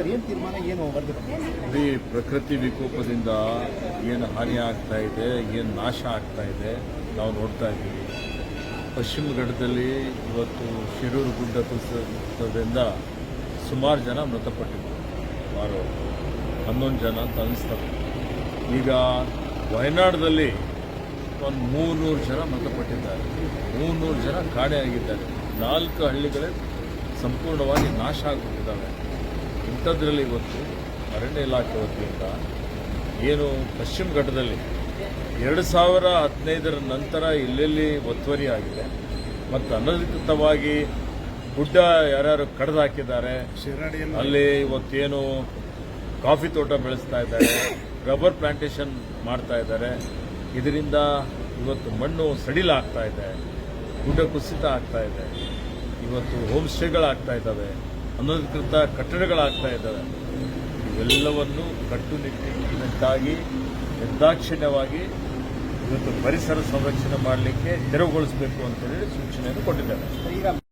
ಇಡೀ ಪ್ರಕೃತಿ ವಿಕೋಪದಿಂದ ಏನು ಹಾನಿ ಆಗ್ತಾ ಇದೆ, ಏನು ನಾಶ ಆಗ್ತಾ ಇದೆ, ನಾವು ನೋಡ್ತಾ ಇದ್ದೀವಿ. ಪಶ್ಚಿಮ ಘಟ್ಟದಲ್ಲಿ ಇವತ್ತು ಶಿರೂರು ಗುಡ್ಡ ಕುಸಿತದಿಂದ ಸುಮಾರು ಜನ ಮೃತಪಟ್ಟಿದ್ದಾರೆ. ಸುಮಾರು ಹನ್ನೊಂದು ಜನ ಅಂತ ಅನ್ನಿಸ್ತಾರೆ ಈಗ ವಯನಾಡದಲ್ಲಿ ಒಂದು ಮೂರ್ನೂರು ಜನ ಮೃತಪಟ್ಟಿದ್ದಾರೆ. ಮೂರ್ನೂರು ಜನ ಕಾಣೆಯಾಗಿದ್ದಾರೆ. ನಾಲ್ಕು ಹಳ್ಳಿಗಳೇ ಸಂಪೂರ್ಣವಾಗಿ ನಾಶ ಆಗಿಬಿಟ್ಟಿದ್ದಾವೆ. ಇಂಥದ್ರಲ್ಲಿ ಇವತ್ತು ಅರಣ್ಯ ಇಲಾಖೆ ವತಿಯಿಂದ ಏನು ಪಶ್ಚಿಮ ಘಟ್ಟದಲ್ಲಿ ಎರಡು ಸಾವಿರ ಹದಿನೈದರ ನಂತರ ಇಲ್ಲೆಲ್ಲಿ ಒತ್ತುವರಿ ಆಗಿದೆ. ಮತ್ತು ಅನಧಿಕೃತವಾಗಿ ಗುಡ್ಡ ಯಾರ್ಯಾರು ಕಡ್ದು ಹಾಕಿದ್ದಾರೆ ಅಲ್ಲಿ ಇವತ್ತೇನು ಕಾಫಿ ತೋಟ ಬೆಳೆಸ್ತಾ ಇದ್ದಾರೆ, ರಬ್ಬರ್ ಪ್ಲಾಂಟೇಶನ್ ಮಾಡ್ತಾ ಇದ್ದಾರೆ. ಇದರಿಂದ ಇವತ್ತು ಮಣ್ಣು ಸಡಿಲಾಗ್ತಾ ಇದೆ, ಗುಡ್ಡ ಕುಸಿತ ಆಗ್ತಾ ಇದೆ. ಇವತ್ತು ಹೋಮ್ ಸ್ಟೇಗಳಾಗ್ತಾ ಇದ್ದಾವೆ. ಅನಧಿಕೃತ ಕಟ್ಟಡಗಳಾಗ್ತಾ ಇದ್ದಾವೆ. ಇವೆಲ್ಲವನ್ನು ಕಟ್ಟುನಿಟ್ಟಿನದ್ದಾಗಿ, ನಿರ್ದಾಕ್ಷಿಣ್ಯವಾಗಿ ಇವತ್ತು ಪರಿಸರ ಸಂರಕ್ಷಣೆ ಮಾಡಲಿಕ್ಕೆ ತೆರವುಗೊಳಿಸಬೇಕು ಅಂತೇಳಿ ಸೂಚನೆಯನ್ನು ಕೊಟ್ಟಿದ್ದಾರೆ. ಈಗ